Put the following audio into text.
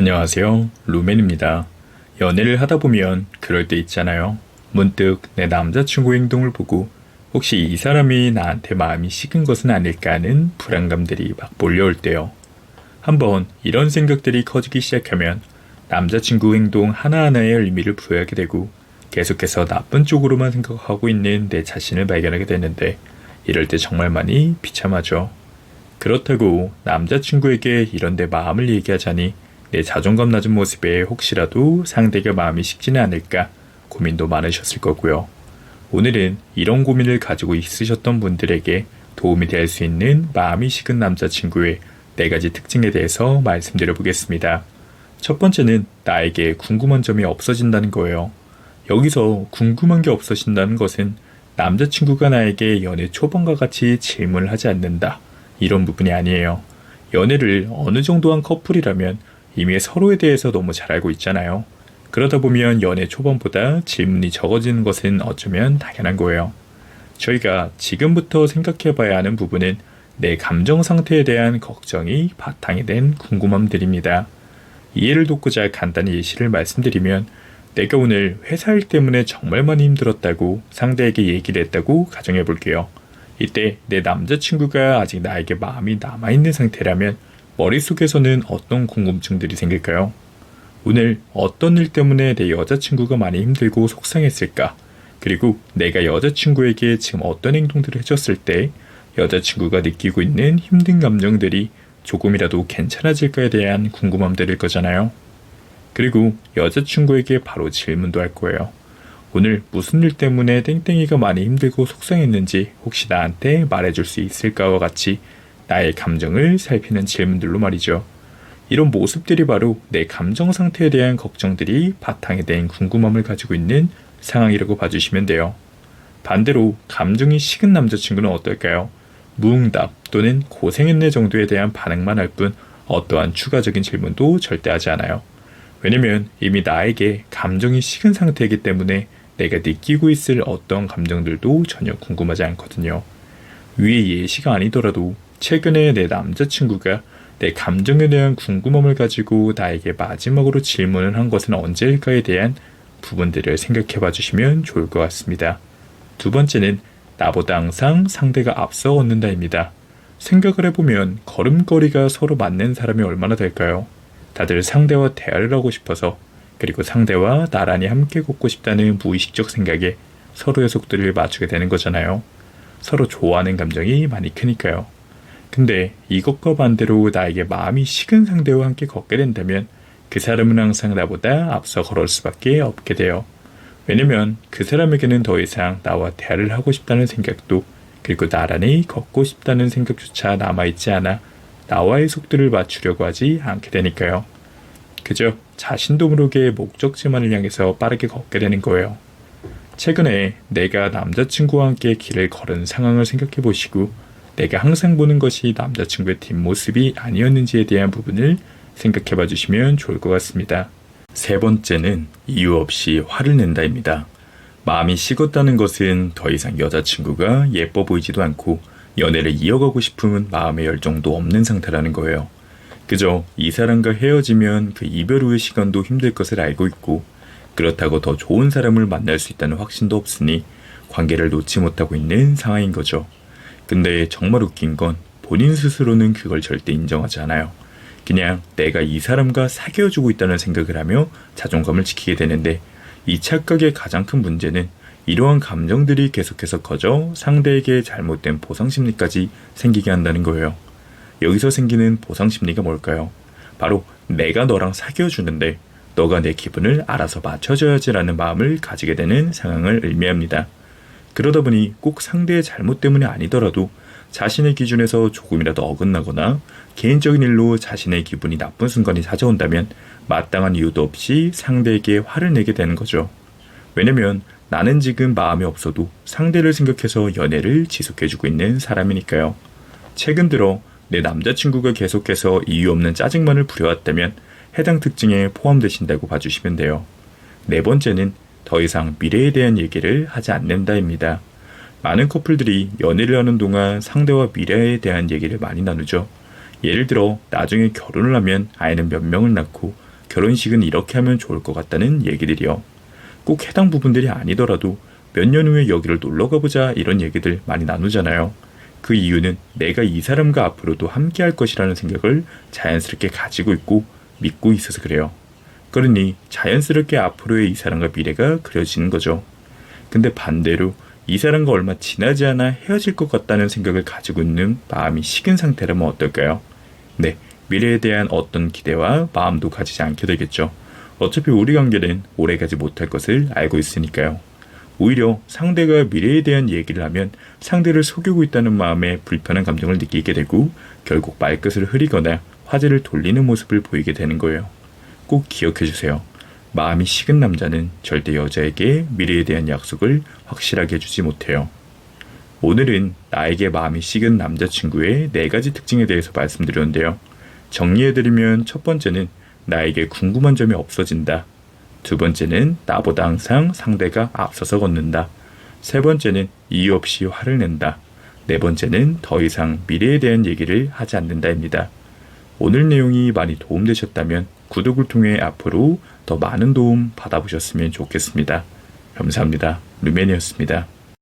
안녕하세요. 루멘입니다. 연애를 하다 보면 그럴 때 있잖아요. 문득 내 남자친구 행동을 보고 혹시 이 사람이 나한테 마음이 식은 것은 아닐까 하는 불안감들이 막 몰려올 때요. 한번 이런 생각들이 커지기 시작하면 남자친구 행동 하나하나의 의미를 부여하게 되고 계속해서 나쁜 쪽으로만 생각하고 있는 내 자신을 발견하게 되는데 이럴 때 정말 많이 비참하죠. 그렇다고 남자친구에게 이런 내 마음을 얘기하자니 내 자존감 낮은 모습에 혹시라도 상대가 마음이 식지는 않을까 고민도 많으셨을 거고요. 오늘은 이런 고민을 가지고 있으셨던 분들에게 도움이 될 수 있는 마음이 식은 남자친구의 네 가지 특징에 대해서 말씀드려 보겠습니다. 첫 번째는 나에게 궁금한 점이 없어진다는 거예요. 여기서 궁금한 게 없어진다는 것은 남자친구가 나에게 연애 초반과 같이 질문을 하지 않는다. 이런 부분이 아니에요. 연애를 어느 정도 한 커플이라면 이미 서로에 대해서 너무 잘 알고 있잖아요. 그러다 보면 연애 초반보다 질문이 적어지는 것은 어쩌면 당연한 거예요. 저희가 지금부터 생각해 봐야 하는 부분은 내 감정 상태에 대한 걱정이 바탕이 된 궁금함들입니다. 이해를 돕고자 간단히 예시를 말씀드리면 내가 오늘 회사 일 때문에 정말 많이 힘들었다고 상대에게 얘기를 했다고 가정해 볼게요. 이때 내 남자친구가 아직 나에게 마음이 남아있는 상태라면 머릿속에서는 어떤 궁금증들이 생길까요? 오늘 어떤 일 때문에 내 여자친구가 많이 힘들고 속상했을까? 그리고 내가 여자친구에게 지금 어떤 행동들을 해줬을 때 여자친구가 느끼고 있는 힘든 감정들이 조금이라도 괜찮아질까에 대한 궁금함들일 거잖아요. 그리고 여자친구에게 바로 질문도 할 거예요. 오늘 무슨 일 때문에 땡땡이가 많이 힘들고 속상했는지 혹시 나한테 말해줄 수 있을까와 같이 나의 감정을 살피는 질문들로 말이죠. 이런 모습들이 바로 내 감정 상태에 대한 걱정들이 바탕에 된 궁금함을 가지고 있는 상황이라고 봐주시면 돼요. 반대로 감정이 식은 남자친구는 어떨까요? 무응답 또는 고생했네 정도에 대한 반응만 할 뿐 어떠한 추가적인 질문도 절대 하지 않아요. 왜냐면 이미 나에게 감정이 식은 상태이기 때문에 내가 느끼고 있을 어떤 감정들도 전혀 궁금하지 않거든요. 위의 예시가 아니더라도 최근에 내 남자친구가 내 감정에 대한 궁금함을 가지고 나에게 마지막으로 질문을 한 것은 언제일까에 대한 부분들을 생각해 봐 주시면 좋을 것 같습니다. 두 번째는 나보다 항상 상대가 앞서 걷는다입니다. 생각을 해보면 걸음걸이가 서로 맞는 사람이 얼마나 될까요? 다들 상대와 대화를 하고 싶어서 그리고 상대와 나란히 함께 걷고 싶다는 무의식적 생각에 서로의 속도를 맞추게 되는 거잖아요. 서로 좋아하는 감정이 많이 크니까요. 근데 이것과 반대로 나에게 마음이 식은 상대와 함께 걷게 된다면 그 사람은 항상 나보다 앞서 걸을 수밖에 없게 돼요. 왜냐면 그 사람에게는 더 이상 나와 대화를 하고 싶다는 생각도 그리고 나란히 걷고 싶다는 생각조차 남아있지 않아 나와의 속도를 맞추려고 하지 않게 되니까요. 그저 자신도 모르게 목적지만을 향해서 빠르게 걷게 되는 거예요. 최근에 내가 남자친구와 함께 길을 걸은 상황을 생각해 보시고 내가 항상 보는 것이 남자친구의 뒷모습이 아니었는지에 대한 부분을 생각해 봐 주시면 좋을 것 같습니다. 세 번째는 이유 없이 화를 낸다입니다. 마음이 식었다는 것은 더 이상 여자친구가 예뻐 보이지도 않고 연애를 이어가고 싶은 마음의 열정도 없는 상태라는 거예요. 그저 이 사람과 헤어지면 그 이별 후의 시간도 힘들 것을 알고 있고 그렇다고 더 좋은 사람을 만날 수 있다는 확신도 없으니 관계를 놓지 못하고 있는 상황인 거죠. 근데 정말 웃긴 건 본인 스스로는 그걸 절대 인정하지 않아요. 그냥 내가 이 사람과 사귀어주고 있다는 생각을 하며 자존감을 지키게 되는데 이 착각의 가장 큰 문제는 이러한 감정들이 계속해서 커져 상대에게 잘못된 보상심리까지 생기게 한다는 거예요. 여기서 생기는 보상심리가 뭘까요? 바로 내가 너랑 사귀어주는데 너가 내 기분을 알아서 맞춰줘야지라는 마음을 가지게 되는 상황을 의미합니다. 그러다 보니 꼭 상대의 잘못 때문이 아니더라도 자신의 기준에서 조금이라도 어긋나거나 개인적인 일로 자신의 기분이 나쁜 순간이 찾아온다면 마땅한 이유도 없이 상대에게 화를 내게 되는 거죠. 왜냐면 나는 지금 마음이 없어도 상대를 생각해서 연애를 지속해주고 있는 사람이니까요. 최근 들어 내 남자친구가 계속해서 이유 없는 짜증만을 부려왔다면 해당 특징에 포함되신다고 봐주시면 돼요. 네 번째는 더 이상 미래에 대한 얘기를 하지 않는다입니다. 많은 커플들이 연애를 하는 동안 상대와 미래에 대한 얘기를 많이 나누죠. 예를 들어 나중에 결혼을 하면 아이는 몇 명을 낳고 결혼식은 이렇게 하면 좋을 것 같다는 얘기들이요. 꼭 해당 부분들이 아니더라도 몇 년 후에 여기를 놀러 가보자 이런 얘기들 많이 나누잖아요. 그 이유는 내가 이 사람과 앞으로도 함께 할 것이라는 생각을 자연스럽게 가지고 있고 믿고 있어서 그래요. 그러니 자연스럽게 앞으로의 이 사람과 미래가 그려지는 거죠. 근데 반대로 이 사람과 얼마 지나지 않아 헤어질 것 같다는 생각을 가지고 있는 마음이 식은 상태라면 어떨까요? 네, 미래에 대한 어떤 기대와 마음도 가지지 않게 되겠죠. 어차피 우리 관계는 오래 가지 못할 것을 알고 있으니까요. 오히려 상대가 미래에 대한 얘기를 하면 상대를 속이고 있다는 마음에 불편한 감정을 느끼게 되고 결국 말끝을 흐리거나 화제를 돌리는 모습을 보이게 되는 거예요. 꼭 기억해 주세요. 마음이 식은 남자는 절대 여자에게 미래에 대한 약속을 확실하게 해주지 못해요. 오늘은 나에게 마음이 식은 남자친구의 네 가지 특징에 대해서 말씀드렸는데요. 정리해드리면 첫 번째는 나에게 궁금한 점이 없어진다. 두 번째는 나보다 항상 상대가 앞서서 걷는다. 세 번째는 이유 없이 화를 낸다. 네 번째는 더 이상 미래에 대한 얘기를 하지 않는다입니다. 오늘 내용이 많이 도움되셨다면 구독을 통해 앞으로 더 많은 도움 받아보셨으면 좋겠습니다. 감사합니다. 루멘이었습니다.